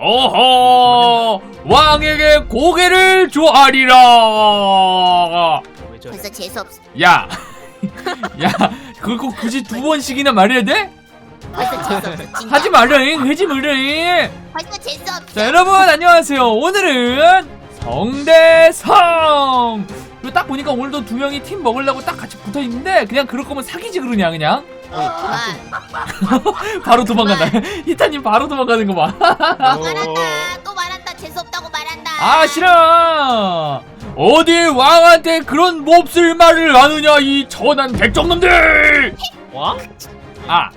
어허 왕에게 고개를 조아리라? 벌써 재수 없어. 야, 야, 그거 굳이 두 번씩이나 말해야 돼? 벌써 재수 없어. 진짜. 하지 말라잉, 하지 말라잉. 벌써 재수 없어. 자, 여러분 안녕하세요. 오늘은 성대성. 그리고 딱 보니까 오늘도 두 명이 팀 먹으려고 딱 같이 붙어 있는데 그냥 그럴 거면 사귀지 그러냐 그냥. 그만. 바로 도망간다. 히타님 바로 도망가는 거 봐. 말한다. 또 말한다. 재수 없다고 말한다. 아 싫어. 어디 왕한테 그런 몹쓸 말을 하느냐 이 천한 백정놈들. 왕? 아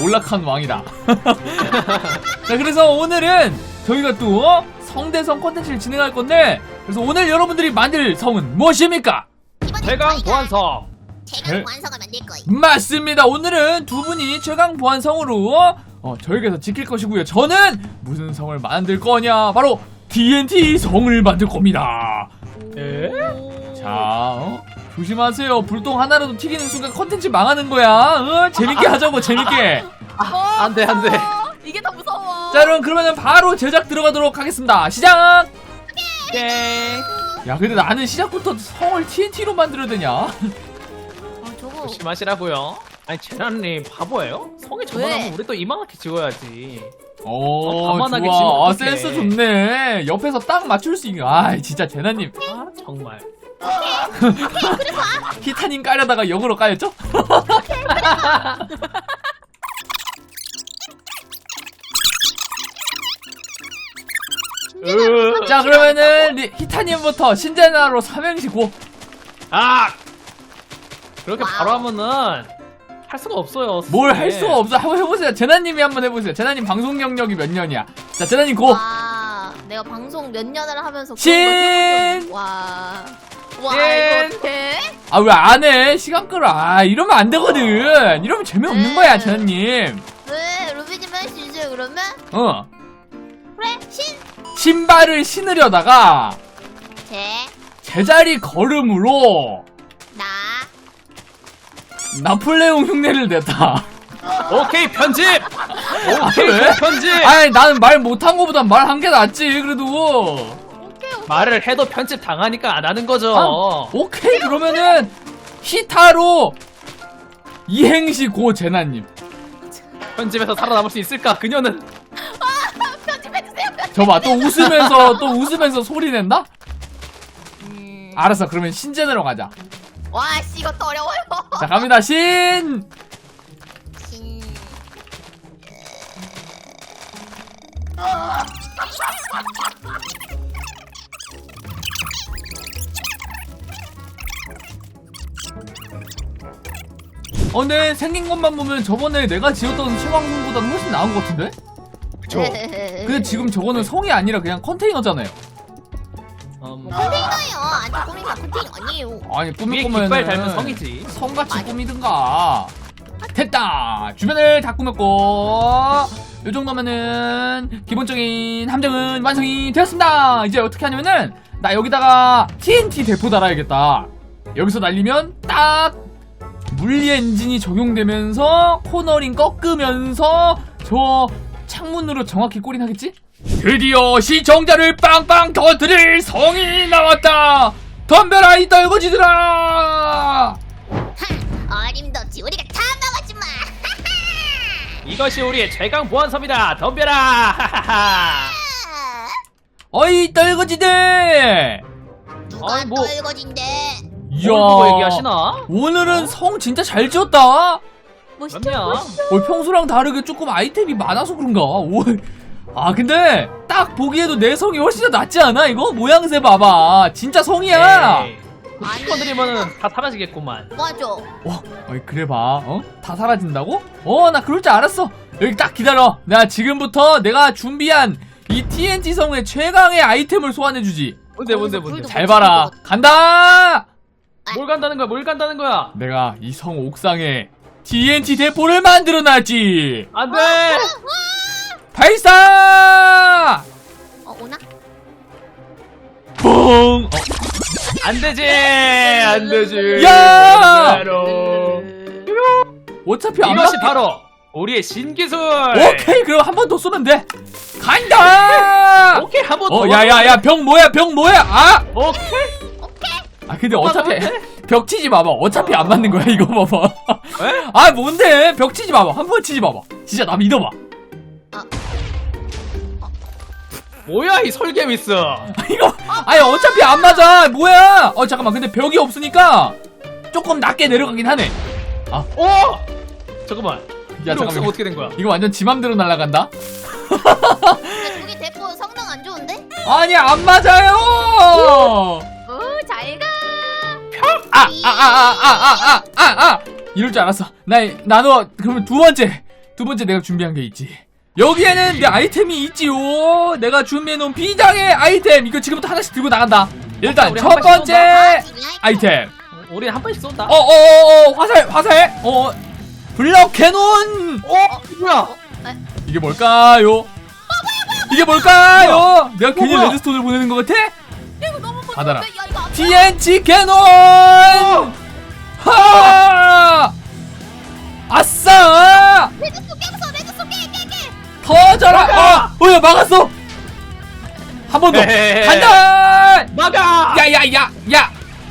몰락한 왕이다. 자 그래서 오늘은 저희가 또 어? 성대성 콘텐츠를 진행할 건데 그래서 오늘 여러분들이 만들 성은 무엇입니까? 이번엔 대강 저희가 보안성. 최강 네. 보안성을 만들 거예요. 맞습니다. 오늘은 두 분이 최강 보안성으로 어, 저에게서 지킬 것이고요. 저는 무슨 성을 만들 거냐? 바로 TNT 성을 만들 겁니다. 에? 자, 어? 조심하세요. 불똥 하나라도 튀기는 순간 컨텐츠 망하는 거야. 어? 재밌게 하자고 재밌게. 안 돼, 안 돼. 이게 더 무서워. 자, 여러분 그러면 바로 제작 들어가도록 하겠습니다. 시작. 땡. 야, 근데 나는 시작부터 성을 TNT로 만들어야 되냐? 어. 조심하시라고요. 아니 제라님 바보예요? 성에 왜? 저만하면 우리 또 이만하게 지어야지. 오, 어, 반만하게 지면 좋아. 아, 어떡해. 센스 좋네. 옆에서 딱 맞출 수 있는. 아, 진짜 재나님. 아 정말. 히타님 까려다가 역으로 까였죠? 으. 자, 그러면은 리- 히타님부터 신제나로 삼행시 고. 아. 그렇게. 바로 하면은 할 수가 없어요. 뭘 네. 할 수가 없어. 한번 해보세요. 제나님이 한번 해보세요. 제나님 방송 경력이 몇 년이야? 자, 제나님 고. 와, 내가 방송 몇 년을 하면서 신! 그런 걸 와. 와, 신! 이거 어떡해? 아, 왜 안 해? 시간 끌어. 아, 이러면 안 되거든. 이러면 재미없는 네. 거야, 제나님. 왜? 루비님 할 수 있어요, 그러면? 어. 그래, 신! 신발을 신으려다가 제, 제자리 걸음으로 나, 나폴레옹 흉내를 냈다. 오케이 편집. 오케이 왜? 편집. 아니, 나는 말 못한 거보다 말 한 게 낫지, 그래도. 말을 해도 편집 당하니까 안 하는 거죠. 아, 오케이, 그러면은 히타로 이행시 고 제나님. 편집에서 살아남을 수 있을까? 그녀는 편집해주세요, 편집. 저봐, 또 웃으면서, 또 웃으면서 소리 낸다? 음, 알았어, 그러면 신제대로 가자. 와, 씨, 이것도 어려워요. 자, 갑니다. 신! 신. 어, 근데 생긴 것만 보면 저번에 내가 지었던 최광성보다는 훨씬 나은 것 같은데? 그쵸. 네. 근데 지금 저거는 성이 아니라 그냥 컨테이너잖아요. 음, 컨테이너예요. 아직 꾸미가 컨테이너 아니에요. 아니, 꾸밀 위에 거면. 깃발 달면 성이지. 성같이 꾸미든가. 됐다! 주변을 다 꾸몄고, 이 정도면은, 기본적인 함정은 완성이 되었습니다! 이제 어떻게 하냐면은, 나 여기다가 TNT 대포 달아야겠다. 여기서 날리면, 딱! 물리 엔진이 적용되면서, 코너링 꺾으면서, 저 창문으로 정확히 꼬리 나겠지? 드디어 시청자를 빵빵 터뜨릴 성이 나왔다! 덤벼라, 이 떨거지들아! 어림없지 우리가 다 막아주마. 이것이 우리의 최강 보안섬이다. 덤벼라. 하하하. 어이 떨거지들! 누가 아니, 뭐- 떨거진데? 이야 얘기하시나? 오늘은 성 진짜 잘 지었다. 그럼요. 어, 평소랑 다르게 조금 아이템이 많아서 그런가? 오, 아 근데 딱 보기에도 내 성이 훨씬 더 낫지 않아? 이거 모양새 봐봐. 진짜 성이야. 에이, 시커드리면은 다 사라지겠구만. 맞아. 어, 어이 그래 봐. 어? 다 사라진다고? 어, 나 그럴 줄 알았어. 여기 딱 기다려. 나 지금부터 내가 준비한 이 TNT 성의 최강의 아이템을 소환해 주지. 뭔데 뭔데 뭔데? 잘 봐라. 간다. 뭘 간다는 거야? 뭘 간다는 거야? 내가 이 성 옥상에 TNT 대포를 만들어 놨지. 안 돼. 발사! 어 오나? 뻥! 어, 안 되지. 안 되지. 야! 바로. 어차피 안 이것이 바로 우리의 신기술. 오케이 그럼 한 번 더 쏘면 돼 간다 오케이 한 번 더. 어 야야야 병 뭐야 병 뭐야 아! 오케이. 오케이. 아 근데 어차피 벽 치지 마봐 어차피 안 맞는 거야 이거 봐봐 에? 아 뭔데 벽 치지 마봐 한 번 치지 마봐 진짜 나 믿어봐 뭐야 이 설계미스. 이거 아니 어차피 안 맞아. 뭐야? 어 잠깐만. 근데 벽이 없으니까 조금 낮게 내려가긴 하네. 오. 잠깐만. 야야 잠깐만. 잠깐만 어떻게 된 거야? 이거 완전 지 맘대로 날아간다? 근데 저기 대포 성능 안 좋은데? 아니 안 맞아요! 오, 잘 가. 아 아 아 아 아 아 아 아 이럴 줄 알았어. 나 나도 그러면 두 번째. 두 번째 내가 준비한 게 있지 여기에는 내 아이템이 있지요 내가 준비해놓은 비장의 아이템 이거 지금부터 하나씩 들고 나간다 일단 우리 첫 한 번씩 번째 아. 아이템 우리 한 번씩 쏜다. 어어어어 화살 화살 어 블럭 캐논 어? 뭐야? 이게 뭘까요? 이게 뭘까요? 내가 괜히 뭐야? 레드스톤을 보내는 것 같아? 이거 너무 받아라. 무서운데? 야, 이거 안 TNT 캐논! 하! 아싸! 레드. 터져라! 어, 야 막았어! 한 번 더! 에헤헤. 간다! 막아. 야야야! 야!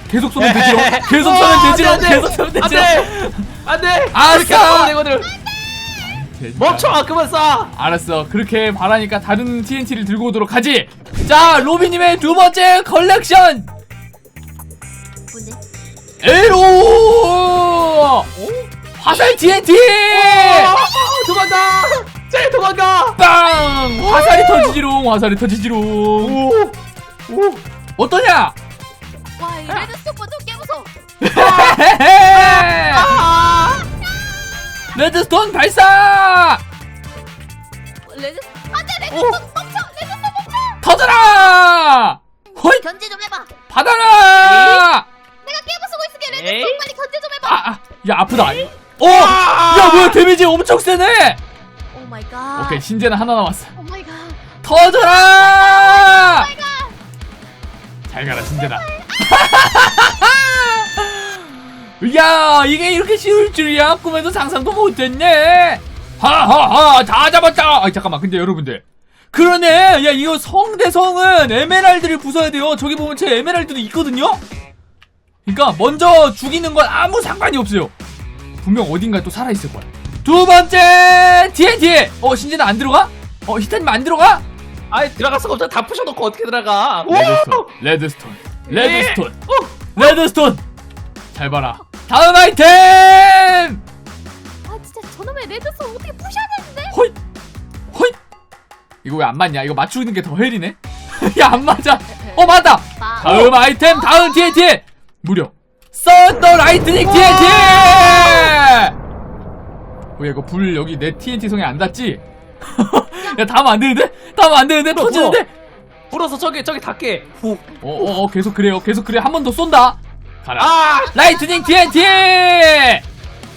계속 쏘면 되지롱! 계속 어, 쏘면 안 돼, 되지롱! 안 돼. 계속 쏘면 안 되지롱! 돼. 안 돼. 아싸! 그렇게 하면 되거든. 멈춰. 그만 쏴. 알았어. 그렇게 바라니까 다른 TNT를 들고 오도록 하지. 자, 로비님의 두 번째 컬렉션 뭔데? 에로 화살 TNT 어, 도망가. 쟤 도망가. 빵 화살이 터지지롱 화살이 터지지롱 오. 오. 어떠냐? 와, 이 레드 스톱 좀 깨부숴. 헤헤헤 아. 레드스톤 발사 레드 안돼 레드 오. 스톱 멈춰. 레드 스톱 멈춰. 터져라 호이 견제 좀 해봐. 받아라 내가 깨부수고 있을게. 레드 에이? 빨리 견제 좀 해봐. 아, 아, 야 아프다 어! 야 뭐야 데미지 엄청 세네 오 마이 갓. 오케이 신제는 하나 남았어. 오 마이 갓. 터져라 잘 가라 신재다. 야 이게 이렇게 쉬울 줄이야? 꿈에도 상상도 못했네. 하하하 다 잡았다. 아 잠깐만 근데 여러분들. 그러네. 야 이거 성 대성은 에메랄드를 부숴야 돼요. 저기 보면 제 에메랄드도 있거든요? 그러니까 먼저 죽이는 건 아무 상관이 없어요. 분명 어딘가에 또 살아 있을 거야 두 번째! TNT 어 신재는 안 들어가? 어 히타님 안 들어가? 아이 들어갈 수가 없잖아. 다 부셔놓고 어떻게 들어가? 레드스톤 레드스톤 레드스톤 어. 레드스톤! 잘 봐라. 다음 아이템! 아 진짜 저놈의 레드 스톱 어떻게 부셔야 되는데? 호이 호이 이거 왜 안 맞냐? 이거 맞추는 게 더 헬이네? 야 안 맞아. 어 맞다 아, 다음 아이템 다음 TNT 무려. 썬더 라이트닝 TNT 왜 이거 불 여기 내 TNT 성에 안 닿지? 야 닿으면 안 되는데? 닿으면 안 되는데? 불어, 터지는데? 불어서 저기 저기 닿게. 어어어 계속 그래요 계속 그래 한 번 더 쏜다 가라 아. 라이트닝 TNT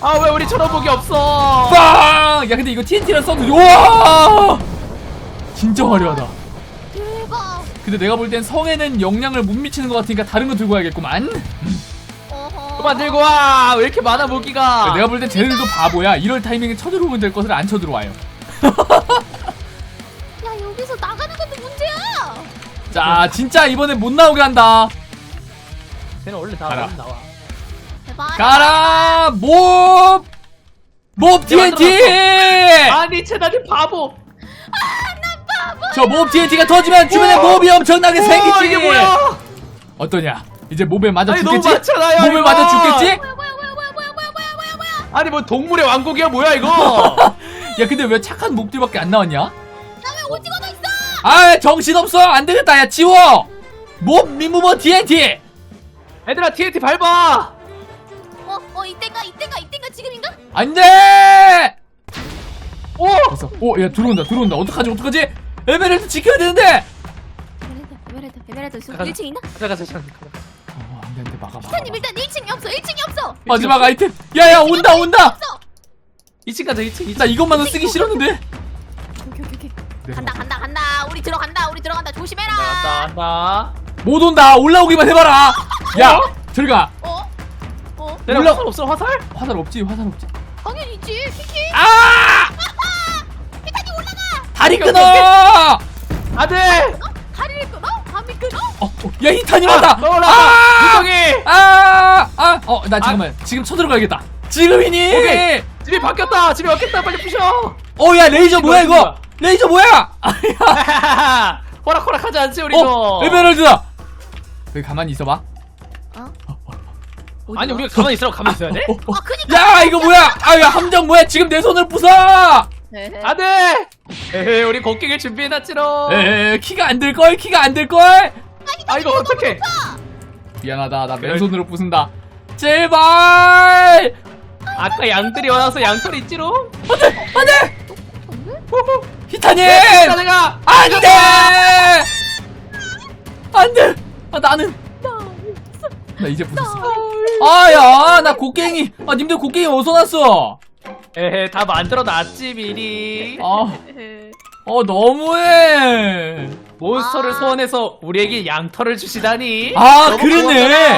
아 왜 우리 저런 복이 없어? 빵! 야 근데 이거 TNT랑 써도 우와! 진짜 화려하다. 대박. 근데 내가 볼 땐 성에는 영향을 못 미치는 것 같으니까 다른 거 들고 와야겠구만. 그만 들고 와. 왜 이렇게 많아 무기가? 내가 볼 땐 쟤네들도 바보야. 이럴 타이밍에 쳐들어오면 될 것을 안 쳐들어와요. 야 여기서 나가는 것도 문제야. 자, 진짜 이번에 못 나오게 한다. 쟤는 원래 다 가라. 나와. 대박. 가라! 몹! 몹 TNT! 아니 쟤나니 바보. 저몹 TNT가 터지면 주변에! 몹이 엄청나게 오, 생기지! 이게 뭐야? 어떠냐? 이제 몹에 맞아 아니 너무 죽겠지? 많잖아요. 몹에 이거. 맞아 죽겠지? 뭐야 뭐야 뭐야 뭐야 뭐야 뭐야 뭐야 뭐야 뭐야. 아니 뭐 동물의 왕국이야 뭐야 이거? 야 근데 왜 착한 몹들밖에 안 나왔냐? 나왜 오징어도 있어? 아 정신없어 안 되겠다 야 지워 몹 리무버 TNT 얘들아 TNT 밟아. 어어 이때가 이때가 이때가 지금인가? 안돼 오. 됐어 오야 들어온다 들어온다 어떡하지 어떡하지 에메랄드 지켜야 되는데 에메랄드 에메랄드 에메랄드 가자. 1층 있나? 가자 가자 가자. 어 안돼 안돼 막아 막아, 사장님 막아 일단 1층이 없어 1층이 없어. 마지막 아이템 야야 온다 온다 없어. 2층 가자 2층 2층. 나 이것만은 쓰기 싫었는데 오케이 오케이 오케이. 내가 간다 간다 간다. 우리 들어간다 우리 들어간다 조심해라. 간다 간다. 못 온다 올라오기만 해봐라 야 저리 가 어? 어? 내가 올라- 화살 없어 화살? 화살 없지 화살 없지 당연히 있지 키키. 아 피타니 올라가. 다리 끊어! 오케이, 어, 아들 다리를 끊어? 어, 야 히탄이 왔다! 넘어라 아! 눈덩이 아! 아! 어, 나 잠깐만. 지금 쳐들어가야겠다. 지금이니! 오케이. 집이 바뀌었다 집이 바뀌었다 빨리 부셔 어, 야, 레이저 뭐야, 이거? 레이저 뭐야? 아, 야. 호락호락하지 않지 우리도 어, 에메랄드다! 여기 가만히 있어봐. 어? 아니 우리가 가만히 있으라고 가만히 있어야 돼? 어, 어. 아 그니까 야, 이거 뭐야? 아, 야, 함정 뭐야? 지금 내 손을 부숴! 헤헤. 아들 에헤 우리 곡괭이를 준비해놨지롱 에, 키가 안 될걸? 키가 안 될걸? 아 이거 어떡해 미안하다. 나. 맨손으로 부순다. 제발! 아까 양들이 와서 양털이 있지롱 안 돼! 안 돼! 히타님! 네, 내가 안 돼! 안 돼! 아, 나는. 나 이제 부쉈어. 아, 야, 나 곡괭이. 아, 님들 곡괭이 어디서 났어? 에헤 다 만들어놨지 미리 아. 어, 너무해. 몬스터를 아. 소환해서 우리에게 양털을 주시다니 아, 너무 그러네.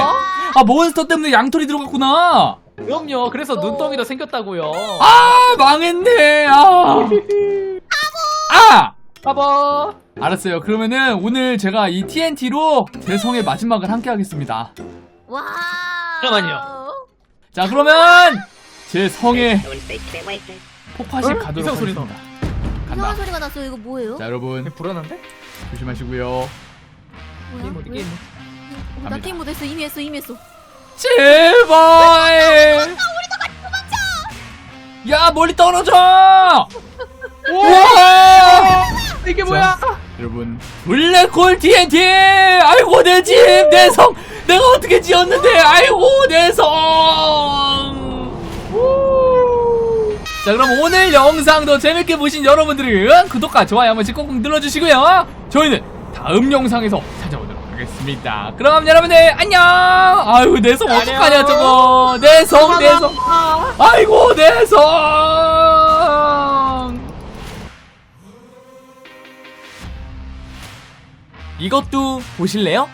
아, 몬스터 때문에 양털이 들어갔구나. 그럼요 그래서 눈덩이도 생겼다고요 아, 망했네. 아. 아! 봐봐 알았어요. 그러면은 오늘 제가 이 TNT로 제 성의 마지막을 함께 하겠습니다. 와. 잠깐만요. 자, 그러면 제 성에. 폭파식 어? 가도록 이상 소리 하겠습니다. 이상한 간다. 소리가 났어. 이거 뭐예요? 자, 여러분 불안한데? 조심하시고요. 뭐야? 게임 모드 왜? 게임 어, 나 갑니다. 게임 못했어. 이미 했어. 이미 했어. 제발. 야, 멀리 떨어져. 우와! 이게 뭐야 여러분 블랙홀 TNT 아이고 내 집 내 성 내가 어떻게 지었는데 아이고 내 성 자 그럼 오늘 영상도 재밌게 보신 여러분들은 구독과 좋아요 한 번씩 꼭 눌러주시고요. 저희는 다음 영상에서 찾아오도록 하겠습니다. 그럼 여러분들 안녕! 아이고 내성 어떡하냐 저거. 내성 내성. 아이고 내성. 이것도 보실래요?